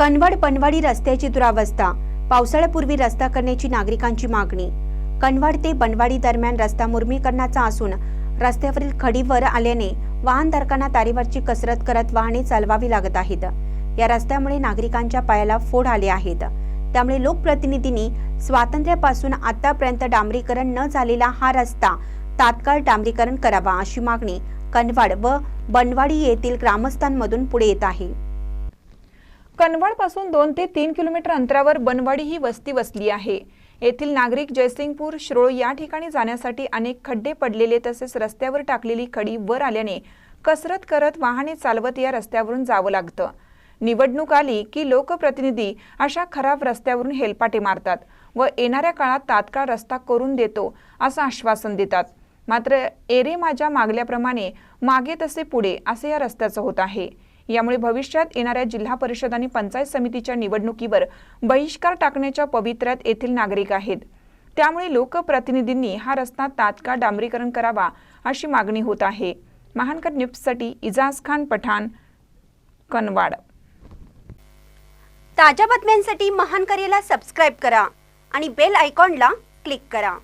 कनवड बनवाडी रस्त्याची दुरावस्था. पावसाळ्यापूर्वी रस्ता करण्याची नागरिकांची मागणी. कनवड ते बनवाडी दरम्यान रस्ता मुर्मीकरणाचा असून रस्त्यावरील खडीवर आल्याने वाहनधारकांना तारेवरची कसरत करत वाहने चालवावी लागत आहेत. या रस्त्यामुळे नागरिकांच्या पायाला फोड आले आहेत. त्यामुळे लोकप्रतिनिधींनी स्वातंत्र्यापासून आतापर्यंत डांबरीकरण न झालेला हा रस्ता तात्काळ डांबरीकरण करावा अशी मागणी कनवाड व बनवाडी येथील ग्रामस्थांमधून पुढे येत आहे. कनवाडपासून दोन ते तीन किलोमीटर अंतरावर बनवाडी ही वस्ती वसली आहे. येथील नागरिक जयसिंगपूर श्रोळ या ठिकाणी जाण्यासाठी अनेक खड्डे पडलेले तसेच रस्त्यावर टाकलेली खडी वर आल्याने कसरत करत वाहने चालवत या रस्त्यावरून जावं लागतं. निवडणूक आली की लोकप्रतिनिधी अशा खराब रस्त्यावरून हेलपाटे मारतात व येणाऱ्या काळात तात्काळ रस्ता करून देतो असं आश्वासन देतात. मात्र एरे माझ्या मागल्याप्रमाणे मागे तसे पुढे असे या रस्त्याचं होत आहे. यामुळे भविष्यात येणाऱ्या जिल्हा परिषद आणि पंचायत समितीच्या निवडणुकीवर बहिष्कार टाकण्याच्या पवित्र्यात येथील नागरिक आहेत. त्यामुळे लोकप्रतिनिधींनी हा रस्ता तात्काळ डांबरीकरण करावा अशी मागणी होत आहे. महानकर न्यूजसाठी इजाज खान पठाण कनवाड. ताज्या बातम्यांसाठी महानकरेला सबस्क्राईब करा आणि बेल आयकॉनला क्लिक करा.